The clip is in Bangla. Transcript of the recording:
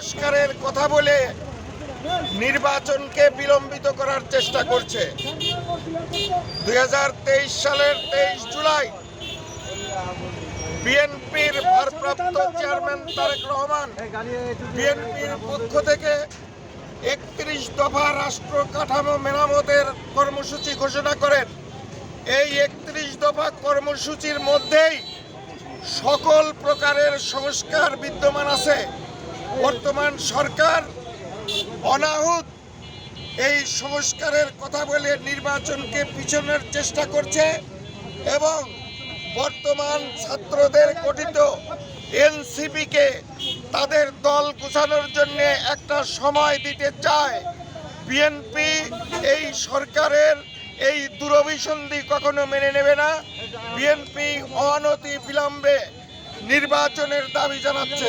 সংস্কারের কথা বলে নির্বাচনকে বিলম্বিত করার চেষ্টা করছে। দুই হাজার তেইশ সালের তেইশ জুলাই বিএনপির ভারপ্রাপ্ত চেয়ারম্যান তারেক রহমান বিএনপির পক্ষ থেকে একত্রিশ দফা রাষ্ট্র কাঠামো মেরামতের কর্মসূচি ঘোষণা করেন। এই একত্রিশ দফা কর্মসূচির মধ্যেই সকল প্রকারের সংস্কার বিদ্যমান আছে। বর্তমান সরকার অনাহুত এই সংস্কারের কথা বলে নির্বাচনকে পিছনের চেষ্টা করছে এবং বর্তমান ছাত্রদের গঠিত এনসিপিকে তাদের দল গুছানোর জন্য একটা সময় দিতে চায়। বিএনপি এই সরকারের এই দুরভিসন্ধি কখনো মেনে নেবে না। বিএনপি অনতি বিলম্বে নির্বাচনের দাবি জানাচ্ছে।